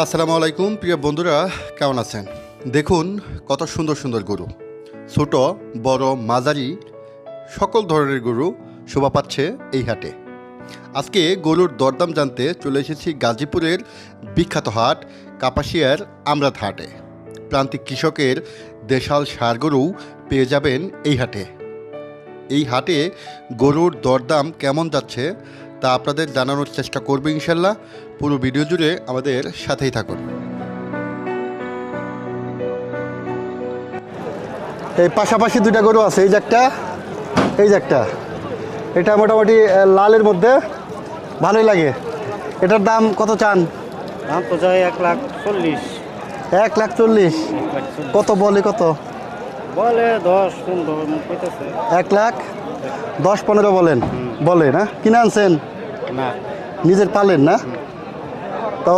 আসসালামু আলাইকুম, প্রিয় বন্ধুরা, কেমন আছেন? দেখুন, কত সুন্দর সুন্দর গরু। ছোট, বড়, মাঝারি, সকল ধরনের গরু শোভা পাচ্ছে এই হাটে। আজকে গরুর দরদাম জানতে চলে এসেছি গাজীপুরের বিখ্যাত হাট, কাপাসিয়ার আমরাত হাটে। প্রান্তিক কৃষকের দেশাল সার গরু পেয়ে যাবেন এই হাটে। এই হাটে গরুর দরদাম কেমন যাচ্ছে তা আপনাদের জানানোর চেষ্টা করবে ইনশাল্লাহ। পুরো ভিডিও জুড়ে আমাদের সাথেই থাকুন। এই পাশাপাশি দুইটা গরু আছে এই যে একটা এই যে একটা। এটা মোটামুটি লালের মধ্যে ভালোই লাগে। এটার দাম কত চান? দাম তো যায় এক লাখ চল্লিশ। এক লাখ চল্লিশ। এক লাখ চল্লিশ। কত বলে কত? বলে দশ পনেরো এক লাখ? দশ পনেরো বলেন। বলে না? কিনে আনছেন? না। নিজের পালেন না? তো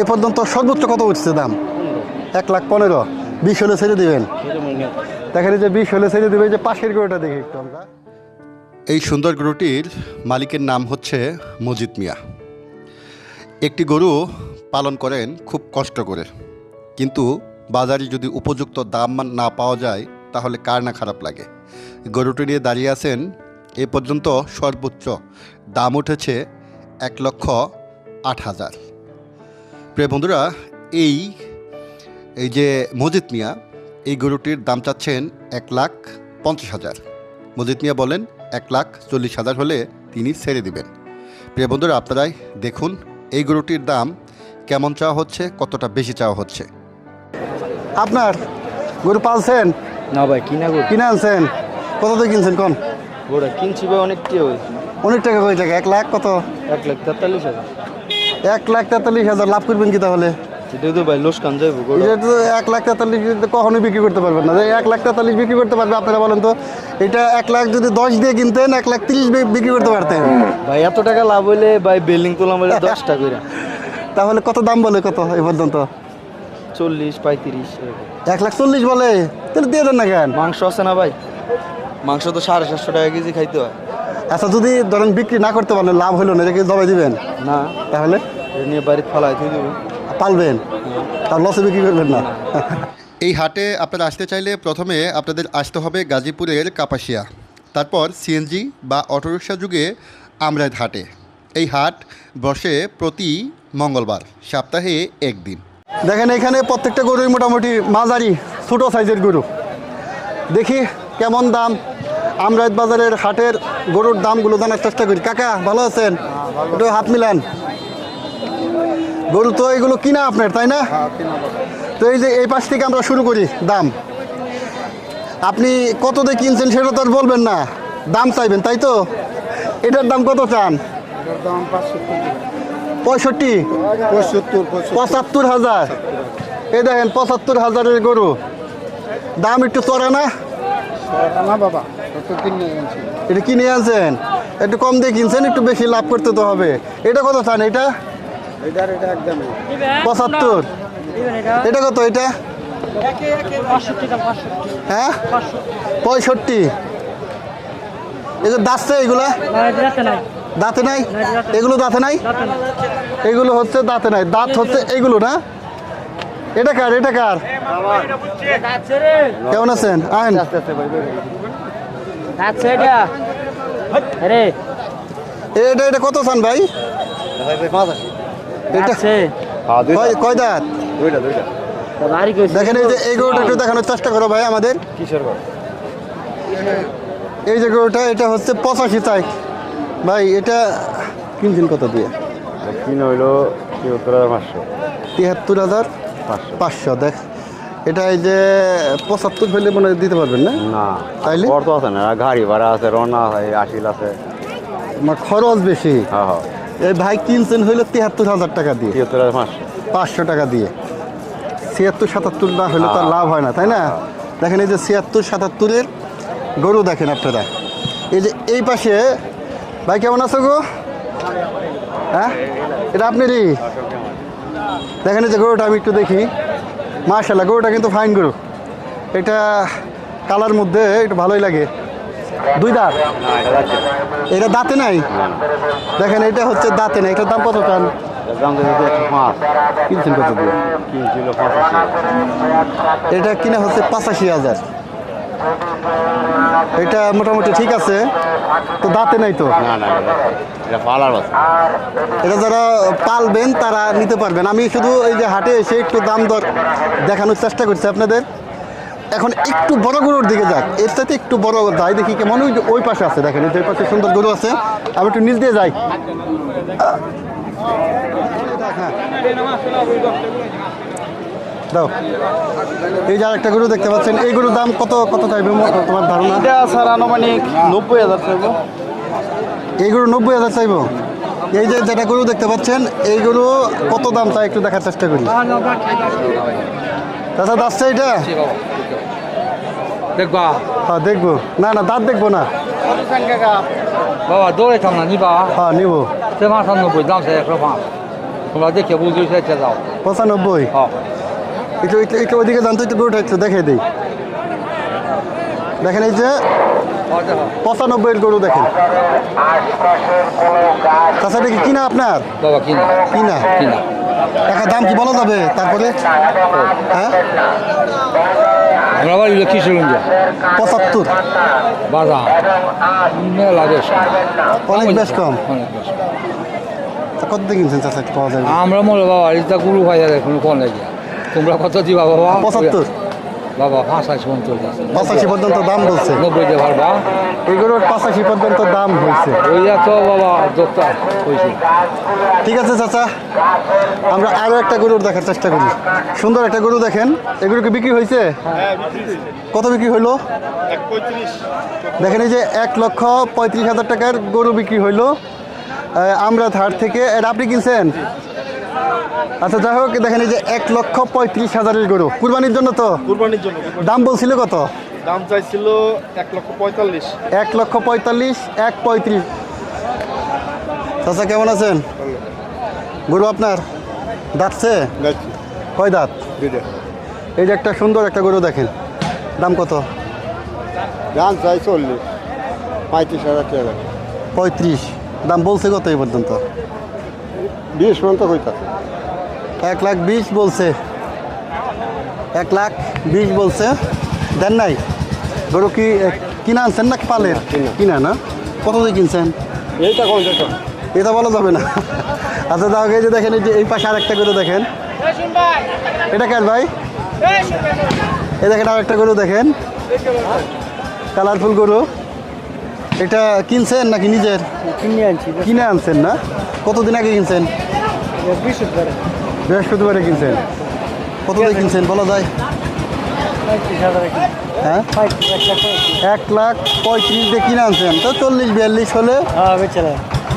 এ পর্যন্ত সর্বোচ্চ কত উঠছে দাম? এক লাখ পনেরো। বিশ হলে ছেড়ে দেবেন। নিয়ে দেখেন যে বিশ হলে ছেড়ে দিবেন এই যে পাশের গরুটা দেখি একটু আমরা। এই সুন্দর গরুটির মালিকের নাম হচ্ছে মজিদ মিয়া। একটি গরু পালন করেন খুব কষ্ট করে। কিন্তু বাজারে যদি উপযুক্ত দাম না পাওয়া যায় তাহলে কার না খারাপ লাগে? গরুটি নিয়ে দাঁড়িয়ে আছেন এ পর্যন্ত সর্বোচ্চ দাম উঠেছে এক লক্ষ আট হাজার। প্রিয় বন্ধুরা এই এই যে মজিদ মিয়া এই গরুটির দাম চাচ্ছেন এক লাখ পঞ্চাশ হাজার। মজিদ মিয়া বলেন এক লাখ চল্লিশ হাজার হলে তিনি ছেড়ে দিবেন। প্রিয় বন্ধুরা আপনারাই দেখুন এই গরুটির দাম কেমন চাওয়া হচ্ছে কতটা বেশি চাওয়া হচ্ছে। আপনার গরু পালছেন? না ভাই কিনা গো কিনে আনছেন? কত দিয়ে কিনছেন কোন? গোড়া কিনছি ভাই অনেকটি ওই অনেক টাকা কয় টাকা? এক লাখ কত? এক লাখ তেতাল্লিশ হাজার। এক লাখ তেতাল্লিশ হাজার লাভ করবেন কি তাহলে? এক লাখ তেতাল্লিশ কখনোই বিক্রি করতে পারবেন না। এক লাখ তেতাল্লিশ বিক্রি করতে পারবে আপনারা বলেন তো এটা এক লাখ যদি দশ দিয়ে কিনতেন এক লাখ তিরিশ বিক্রি করতে পারতেন। ভাই এত টাকা লাভ হইলে ভাই বিল্ডিং তোলা মানে তাহলে কত দাম বলে কত এ পর্যন্ত? চল্লিশ পঁয়ত্রিশ এক লাখ চল্লিশ বলে? তাহলে দিয়ে দেন না কেন? মাংস আছে না ভাই? মাংস তো সাড়ে সাতশো টাকা কেজি খাইতে হয়। আচ্ছা যদি ধরেন বিক্রি না করতে পারলেন লাভ হলো না এটাকে জবাই দিবেন? না। তাহলে? নিয়ে বাড়িতে ফালাই দিয়ে দেবো। পালবেন? তার লসে বিক্রি করবেন না? এই হাটে আপনারা আসতে চাইলে প্রথমে আপনাদের আসতে হবে গাজীপুরের কাপাসিয়া। তারপর সিএনজি বা অটোরিকশা যুগে আমরাইত হাটে। এই হাট বসে প্রতি মঙ্গলবার সপ্তাহে একদিন। দেখেন এখানে প্রত্যেকটা গরুই মোটামুটি মাঝারি ছোটো সাইজের গরু। দেখি কেমন দাম? আমরাজ বাজারের হাটের গরুর দামগুলো জানার চেষ্টা করি। কাকা, ভালো আছেন? একটু হাত মিলান। গরু তো এগুলো কিনা আপনার, তাই না? তো এই যে এই পাশ থেকে আমরা শুরু করি দাম। আপনি কত দিয়ে কিনছেন সেটা তো আর বলবেন না। দাম চাইবেন, তাই তো? এটার দাম কত চান? পঁয়ষট্টি। পঁচাত্তর হাজার। এই দেখেন, পঁচাত্তর হাজারের গরু। দাম একটু চড়া না? এটা কিনে আনছেন? একটু কম দিয়ে কিনছেন একটু বেশি লাভ করতে তো হবে। এটা কত চান এটা? পঁচাত্তর। এটা কত এটা? হ্যাঁ? পঁয়ষট্টি। এগুলো দাঁতছে এগুলা? দাঁতে নাই? এগুলো দাঁতে নাই? এগুলো হচ্ছে দাঁতে নাই। দাঁত হচ্ছে এগুলো না? এটা কার? এটা কার? কেমন আছেন? আইন আরে। এটা এটা কত চান ভাই? এটা কয়- কয় দাঁত? বাড়ি কইছে দেখেন এই যে এই গরুটা একটু দেখানোর চেষ্টা করো ভাই আমাদের। কিসের এই যে গরুটা এটা হচ্ছে পঁচাশি চাই। ভাই এটা কিনছেন কত দিয়ে? কিনে হইল তিয়াত্তর হাজার পাঁচশো। তিয়াত্তর হাজার পাঁচশো। পাঁচশো দেখ। এটা এই যে পঁচাত্তর হলে মনে দিতে পারবেন না? না তাইলে? খরচ আছে না গাড়ি ভাড়া আছে রওনা আছে আসিল আছে। আমার খরচ বেশি। হ্যাঁ হ্যাঁ এই ভাই কিনছেন হইল তিয়াত্তর হাজার টাকা দিয়ে। তিয়াত্তর হাজার পাঁচশো। পাঁচশো টাকা দিয়ে। ছিয়াত্তর সাতাত্তর না হলে তো লাভ হয় না তাই না? দেখেন এই যে ছিয়াত্তর সাতাত্তরের গরু দেখেন আপনারা। এই যে এই পাশে ভাই কেমন আছো গো? হ্যাঁ? এটা আপনারই? দেখেন এই যে গরুটা আমি একটু দেখি। মাশাল্লাহ গরুটা কিন্তু ফাইন গরু। এটা কালার মধ্যে একটু ভালোই লাগে। দুই দাঁত? এটা দাঁতে নাই? দেখেন এটা হচ্ছে দাঁতে নাই। এটার দাম কত চান? এটা কিনা হচ্ছে পঁচাশি হাজার। এটা মোটামুটি ঠিক আছে তো দাঁতে নাই তো? না না এটা। এটা পালার বাচ্চা। এটা যারা পালবেন তারা নিতে পারবেন। আমি শুধু এই যে হাটে এসে একটু দাম দর দেখানোর চেষ্টা করছি আপনাদের। এখন একটু বড় গরুর দিকে যাক। এর সাথে একটু বড় যাই দেখি কেমন। ওই ওই পাশে আছে দেখেন ওই পাশে সুন্দর গরু আছে। আমি একটু নিচ দিয়ে যাই। হ্যাঁ। দাও। এই যে একটা গরু দেখতে পাচ্ছেন এই গরুর দাম কত কত চাইবে তোমার ধারণা? এটা স্যার আনুমানিক নব্বই হাজার চাইব। এই গরু নব্বই হাজার চাইব। এই যে যেটা গরু দেখতে পাচ্ছেন এই গরু কত দাম চাই একটু দেখার চেষ্টা করি। চাচা দাচ্ছে এটা দেখবা। হ্যাঁ দেখব। না না দাঁত দেখব না। বাবা দৌড়ে থাম না নিবা। হ্যাঁ নিবো। সে পঁচানব্বই দাম সে একশো পাঁচ। তোমরা দেখে বুঝতে যাও। পঁচানব্বই। হ্যাঁ। একটু একটু ওইদিকে জানতো একটু গরুটা একটু দেখে দিই। দেখেন এই যে পঁচানব্বইয়ের গরু দেখেন। এটা কি কিনা আপনার? বাবা কিনা। কিনা? দাম কি বলা যাবে তারপরে? হ্যাঁ? আমরা বাড়ি কিশোরগঞ্জ। পঁচাত্তর। বাজার। মেলা বেশ অনেক বেশ কম। অনেক বেশ। তা কত দিয়ে কিনছেন চাচা পাওয়া যাবে আমরা মনে বাবা এটা গুরু এখন কোন লাগিয়া তোমরা কত দিবা বাবা? পঁচাত্তর। বাবা পাঁচাশি আছে পঁচাশি পর্যন্ত দাম বলছে। নব্বই দিয়ে পারবা এগুলোর পাঁচাশি পর্যন্ত দাম হয়েছে ওই তো বাবা দোকান হয়েছে ঠিক আছে চাচা আমরা আরও একটা গরুর দেখার চেষ্টা করি। সুন্দর একটা গরু দেখেন। এগুলো কি বিক্রি হয়েছে কত বিক্রি হইল? দেখেন এই যে এক লক্ষ পঁয়ত্রিশ হাজার টাকার গরু বিক্রি হইল। আমরা ধার থেকে এটা আপনি কিনছেন? আচ্ছা যাই হোক দেখেন এই যে এক লক্ষ পঁয়ত্রিশ হাজারের গরু। কুরবানির জন্য তো? কুরবানির জন্য দাম বলছিল কত? দাম চাইছিল এক লক্ষ পঁয়তাল্লিশ। এক লক্ষ পঁয়তাল্লিশ এক পঁয়ত্রিশ। চাচা কেমন আছেন? গরু আপনার? দাঁতছে? কয় দাঁত। এই যে একটা সুন্দর একটা গরু দেখেন। দাম কত? দাম চাই চল্লিশ। পঁয়ত্রিশ হাজার টাকা। পঁয়ত্রিশ। দাম বলছে কত এই পর্যন্ত? বিশ পর্যন্ত কইতাছে। এক লাখ বিশ বলছে। এক লাখ বিশ বলছে। দেন নাই? গরু কি কিনা আনছেন না পালের? কিনা। না? কত দিয়ে কিনছেন? এইটা এটা বলা যাবে না। আচ্ছা এই যে দেখেন এই যে এই পাশে আরেকটা গরু দেখেন। এটা কার ভাই। এই দেখেন আরেকটা গরু দেখেন। কালারফুল গরু। এটা কিনছেন নাকি নিজের? কিনে আনছি। কিনে আনছেন না? কতদিন আগে কিনছেন? বৃহস্পতিবারে। বৃহস্পতিবারে কিনছেন। কত দিয়ে কিনছেন বলা যায়? হ্যাঁ? এক লাখ পঁয়ত্রিশ দিয়ে কিনে আনছেন। তো চল্লিশ বিয়াল্লিশ হলে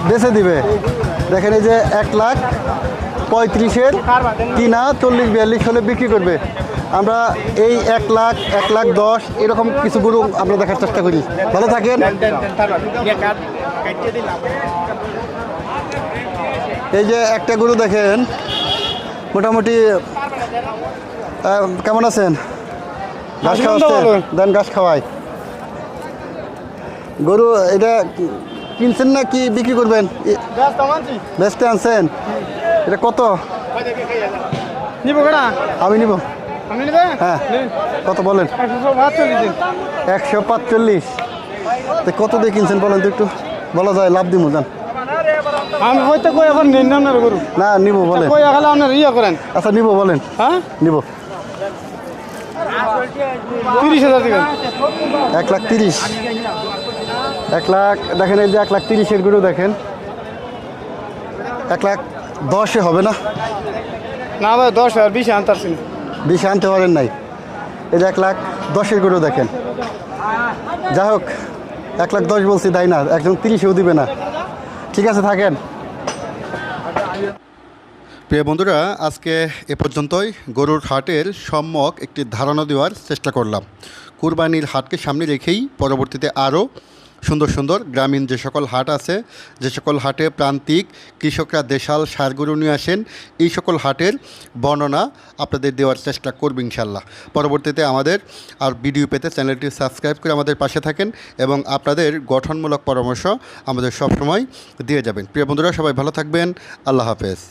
বেছে দিবে। দেখেন এই যে এক লাখ পঁয়ত্রিশের কিনা চল্লিশ বিয়াল্লিশ হলে বিক্রি করবে। আমরা এই এক লাখ এক লাখ দশ এরকম কিছু গরু আমরা দেখার চেষ্টা করি। ভালো থাকেন। এই যে একটা গরু দেখেন মোটামুটি কেমন আছেন? ঘাস খাওয়াচ্ছেন? দেন ঘাস খাওয়াই। গরু এটা কিনছেন না কি বিক্রি করবেন? বেচতে আনছেন? এটা কত? নিব আমি নিবে। হ্যাঁ। কত বলেন? একশো পাঁচচল্লিশ। কত দিয়ে কিনছেন বলেন তো একটু? বলা যায় লাভ দিব জান। আমি হয়তো কই এখন নিন না গরু? না নিব বলেন। কই এখন আপনার ইয়ে করেন? আচ্ছা নিব বলেন। হ্যাঁ? নিব। তিরিশ হাজার দিবেন। এক লাখ তিরিশ। এক লাখ দেখেন এই যে এক লাখ তিরিশের গরু দেখেন। এক লাখ দশে হবে না? না ভাই দশ হাজার বিশ আনতারছি। না বেশি আনতে পারেন নাই। এই যে এক লাখ দশের গরু দেখেন। যাই হোক, এক লাখ দশ বলছি, তাই না? একজন তিরিশেও দিবে না। ঠিক আছে, থাকেন। প্রিয় বন্ধুরা, আজকে এ পর্যন্তই। গরুর হাটের সম্যক একটি ধারণা দেওয়ার চেষ্টা করলাম। কুরবানির হাটকে সামনে রেখেই পরবর্তীতে আরও সুন্দর সুন্দর। গ্রামীণ যে সকল হাট আছে, যে সকল হাটে প্রান্তিক কৃষকরা দেশাল সার গরু নিয়ে আসেন। এই সকল হাটের বর্ণনা আপনাদের দেওয়ার চেষ্টা করব ইনশাল্লাহ। পরবর্তীতে আমাদের আর ভিডিও পেতে চ্যানেলটি সাবস্ক্রাইব করে আমাদের পাশে থাকেন এবং আপনাদের গঠনমূলক পরামর্শ আমাদের সবসময় দিয়ে যাবেন। প্রিয় বন্ধুরা, সবাই ভালো থাকবেন। আল্লাহ হাফেজ।